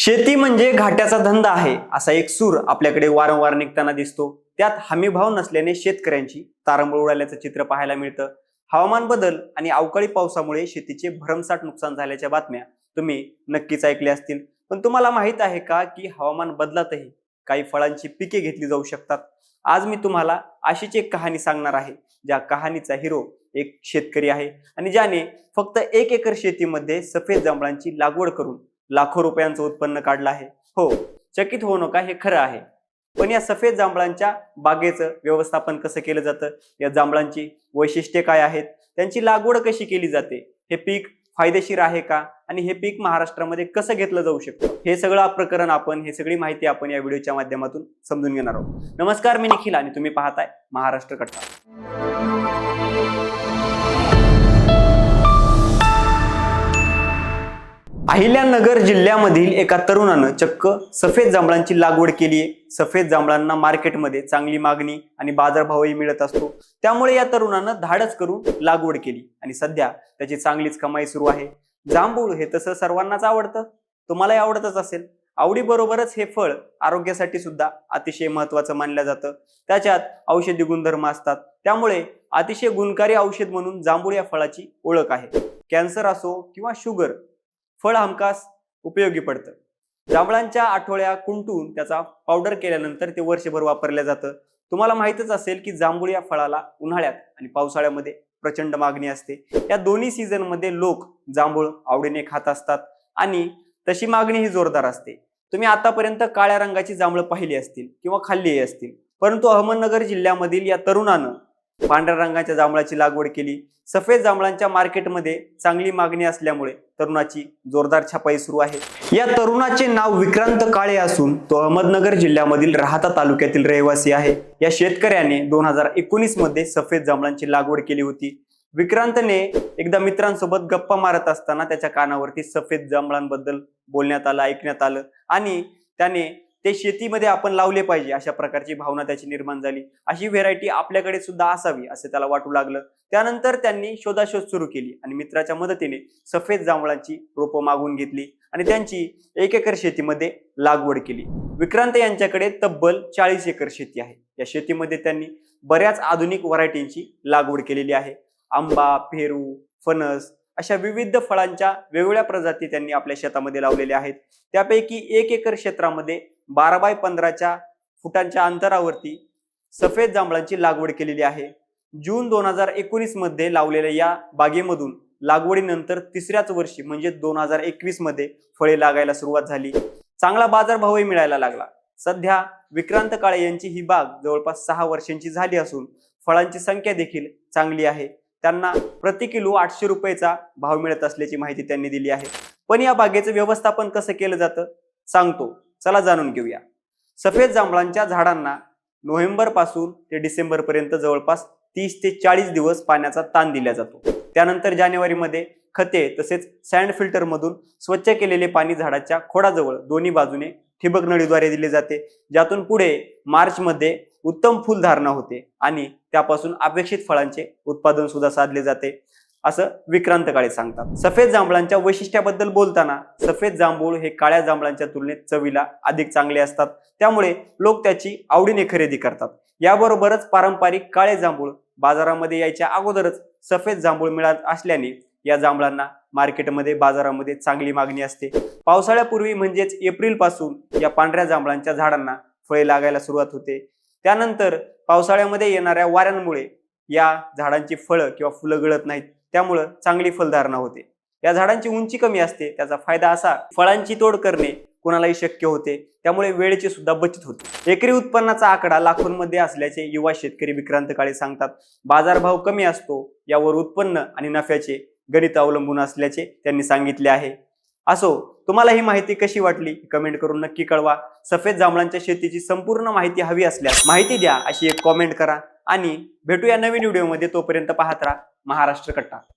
शेती म्हणजे घाट्याचा धंदा आहे असा एक सूर आपल्याकडे वारंवार निघताना दिसतो. त्यात हमीभाव नसल्याने शेतकऱ्यांची तारंबळ उडाल्याचं चित्र पाहायला मिळतं. हवामान बदल आणि अवकाळी पावसामुळे शेतीचे भरमसाठ नुकसान झाल्याच्या बातम्या तुम्ही नक्कीच ऐकल्या असतील. पण तुम्हाला माहीत आहे का की हवामान बदलातही काही फळांची पिके घेतली जाऊ शकतात? आज मी तुम्हाला अशीच एक कहाणी सांगणार आहे ज्या कहाणीचा हिरो एक शेतकरी आहे आणि ज्याने फक्त एक एकर शेतीमध्ये सफेद जांभळांची लागवड करून लाखो रुपयांचं उत्पन्न काढलं आहे. हो चकित होऊ नका हे खरं आहे. पण या सफेद जांभळांच्या बागेचं व्यवस्थापन कसं केलं जातं? या जांभळांची वैशिष्ट्ये काय आहेत? त्यांची लागवड कशी केली जाते? हे पीक फायदेशीर आहे का? आणि हे पीक महाराष्ट्रामध्ये कसं घेतलं जाऊ शकतं? हे सगळं प्रकरण आपण हे सगळी माहिती आपण या व्हिडिओच्या माध्यमातून समजून घेणार आहोत. नमस्कार मी निखिल आणि तुम्ही पाहताय महाराष्ट्र कट्टा. अहिल्यानगर जिल्ह्यामधील एका तरुणानं चक्क सफेद जांभळांची लागवड केली आहे. सफेद जांभळांना मार्केटमध्ये चांगली मागणी आणि बाजारभावही मिळत असतो. त्यामुळे या तरुणानं धाडस करून लागवड केली आणि सध्या त्याची चांगलीच कमाई सुरू आहे. जांभूळ हे तसं सर्वांनाच आवडतं? तुम्हालाही आवडतच असेल. आवडीबरोबरच हे फळ आरोग्यासाठी सुद्धा अतिशय महत्वाचं मानलं जातं. त्याच्यात औषधी गुणधर्म असतात. त्यामुळे अतिशय गुणकारी औषध म्हणून जांभूळ या फळाची ओळख आहे. कॅन्सर असो किंवा शुगर फळ हमखास उपयोगी पडतं. जांभळांच्या आठवड्या कुंटून त्याचा पावडर केल्यानंतर ते वर्षभर वापरलं जातं. तुम्हाला माहितच असेल की जांभूळ या फळाला उन्हाळ्यात आणि पावसाळ्यामध्ये प्रचंड मागणी असते. या दोन्ही सीझनमध्ये लोक जांभूळ आवडीने खात असतात आणि तशी मागणी ही जोरदार असते. तुम्ही आतापर्यंत काळ्या रंगाची जांभळं पाहिली असतील किंवा खाल्लीही असतील. परंतु अहमदनगर जिल्ह्यामधील या तरुणानं पांढऱ्या रंगाच्या जांभळाची लागवड केली. सफेद जांभळांच्या मार्केटमध्ये चांगली मागणी असल्यामुळे तरुणाची जोरदार छपाई सुरू आहे. या तरुणाचे नाव विक्रांत काळे असून तो अहमदनगर जिल्ह्यामधील राहता तालुक्यातील रहिवासी आहे. या शेतकऱ्याने दोन हजार एकोणीसमध्ये सफेद जांभळांची लागवड केली होती. विक्रांतने एकदा मित्रांसोबत गप्पा मारत असताना त्याच्या कानावरती सफेद जांभळांबद्दल बोलण्यात आलं ऐकण्यात आलं आणि त्याने ते शेतीमध्ये आपण लावले पाहिजे अशा प्रकारची भावना त्याची निर्माण झाली. अशी व्हेरायटी आपल्याकडे सुद्धा असावी असे त्याला वाटू लागलं. त्यानंतर त्यांनी शोधाशोध सुरू केली आणि मित्राच्या मदतीने सफेद जांभळांची रोपं मागून घेतली आणि त्यांची एक एकर शेतीमध्ये लागवड केली. विक्रांत यांच्याकडे तब्बल चाळीस एकर शेती आहे. या शेतीमध्ये त्यांनी बऱ्याच आधुनिक व्हरायटींची लागवड केलेली आहे. आंबा पेरू फणस अशा विविध फळांच्या वेगवेगळ्या प्रजाती त्यांनी आपल्या शेतामध्ये लावलेल्या आहेत. त्यापैकी एक एकर क्षेत्रामध्ये बारा बाय पंधराच्या फुटांच्या अंतरावरती सफेद जांभळांची लागवड केलेली आहे. जून दोन हजार एकोणीसमध्ये लावलेल्या या बागेमधून लागवडीनंतर तिसऱ्याच वर्षी म्हणजे दोन हजार एकवीसमध्ये फळे लागायला सुरुवात झाली. चांगला बाजारभावही मिळायला लागला. सध्या विक्रांत काळे यांची ही बाग जवळपास सहा वर्षांची झाली असून फळांची संख्या देखील चांगली आहे. त्यांना प्रति किलो आठशे रुपयेचा भाव मिळत असल्याची माहिती त्यांनी दिली आहे. पण या बागेचं व्यवस्थापन कसं केलं जातं? सांगतो. चला जाणून घेऊया. सफेद जांभळांच्या झाडांना नोव्हेंबरपासून ते डिसेंबरपर्यंत जवळपास तीस ते चाळीस दिवस पाण्याचा ताण दिला जातो. त्यानंतर जानेवारीमध्ये खते तसेच सँड फिल्टरमधून स्वच्छ केलेले पाणी झाडाच्या खोडाजवळ दोन्ही बाजूने ठिबक नळीद्वारे दिले जाते. ज्यातून पुढे मार्चमध्ये उत्तम फुलधारणा होते आणि त्यापासून अपेक्षित फळांचे उत्पादन सुद्धा साधले जाते. असं विक्रांत काळे सांगतात. सफेद जांभळांच्या वैशिष्ट्याबद्दल बोलताना सफेद जांभूळ हे काळ्या जांभळांच्या तुलनेत चवीला अधिक चांगले असतात. त्यामुळे लोक त्याची आवडीने खरेदी करतात. याबरोबरच पारंपरिक काळे जांभूळ बाजारामध्ये यायच्या अगोदरच सफेद जांभूळ मिळत असल्याने या जांभळांना मार्केटमध्ये बाजारामध्ये चांगली मागणी असते. पावसाळ्यापूर्वी म्हणजेच एप्रिलपासून या पांढऱ्या जांभळांच्या झाडांना फळे लागायला सुरुवात होते. त्यानंतर पावसाळ्यामध्ये येणाऱ्या वाऱ्यांमुळे या झाडांची फळं किंवा फुलं गळत नाहीत. त्यामुळं चांगली फलधारणा होते. या झाडांची उंची कमी असते त्याचा फायदा असा फळांची तोड करणे कोणालाही शक्य होते त्यामुळे वेळेची सुद्धा बचत होते. एकरी उत्पन्नाचा आकडा लाखोंमध्ये असल्याचे युवा शेतकरी विक्रांत काळे सांगतात. बाजारभाव कमी असतो यावर उत्पन्न आणि नफ्याचे गणित अवलंबून असल्याचे त्यांनी सांगितले आहे. असो तुम्हाला ही माहिती कशी वाटली? कमेंट करून नक्की कळवा. सफेद जांभळांच्या शेतीची संपूर्ण माहिती हवी असल्यास माहिती द्या अशी एक कॉमेंट करा आणि भेटूया नवीन व्हिडिओमध्ये तोपर्यंत पाहत राहा. महाराष्ट्र कट्टा.